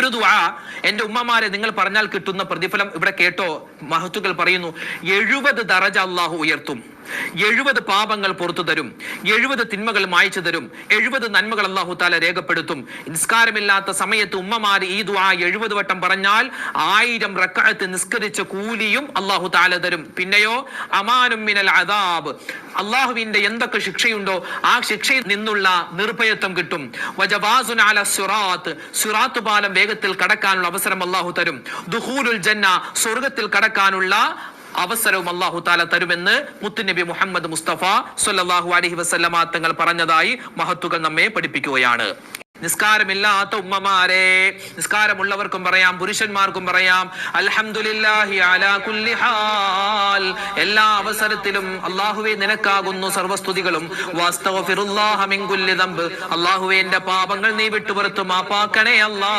ഒരു ദുആ എന്റെ ഉമ്മമാരെ നിങ്ങൾ പറഞ്ഞാൽ കിട്ടുന്ന പ്രതിഫലം ഇവിടെ കേട്ടോ മഹത്തുക്കൾ പറയുന്നു എഴുപത് ദറജ അള്ളാഹു ഉയർത്തും. എഴുപത് പാപങ്ങൾ പുറത്തു തരും. എഴുപത് തിന്മകൾ മായ്ച്ചു തരും. എഴുപത് നന്മകൾ അള്ളാഹു താല രേഖപ്പെടുത്തും. നിസ്കാരമില്ലാത്ത സമയത്ത് ഉമ്മമാര് ഈ ദുആ എഴുപത് വട്ടം പറഞ്ഞാൽ ആയിരം റക്കാലത്ത് നിസ്കരിച്ച കൂലിയും അള്ളാഹു താല തരും. പിന്നെയോ അമാനും മിനൽ അദാബ്. അള്ളാഹുവിന്റെ എന്തൊക്കെ ശിക്ഷയുണ്ടോ ആ ശിക്ഷയിൽ നിന്നുള്ള നിർഭയത്വം കിട്ടും. അല സുറാത്ത്. പാലം വേഗത്തിൽ കടക്കാനുള്ള അവസരം അള്ളാഹു തരും. ദുഹൂലുൽ ജന്ന സ്വർഗത്തിൽ കടക്കാനുള്ള അവസരവും അള്ളാഹു താല തരുമെന്ന് മുത്തുനബി മുഹമ്മദ് മുസ്തഫ സല്ലല്ലാഹു അലഹി വസല്ലമ തങ്ങൾ പറഞ്ഞതായി മഹത്തുകൾ നമ്മെ പഠിപ്പിക്കുകയാണ്. നിസ്കാരമില്ലാത്ത ഉമ്മമാരെ നിസ്കാരമുള്ളവർക്കും പറയാം പുരുഷന്മാർക്കും പറയാം അൽഹംദുലില്ലാഹി അലാ കുല്ലി ഹാൽ. എല്ലാ അവസരത്തിലും അള്ളാഹുവെ നിനക്കാകുന്നു സർവസ്തുതികളും. വാസ്തവഫിറുല്ലാഹ മിൻ കുല്ലി ദംബ്. അള്ളാഹുവെ പാപങ്ങൾ നീ വിട്ടുപുറത്തു മാപ്പാക്കണേ അല്ലാ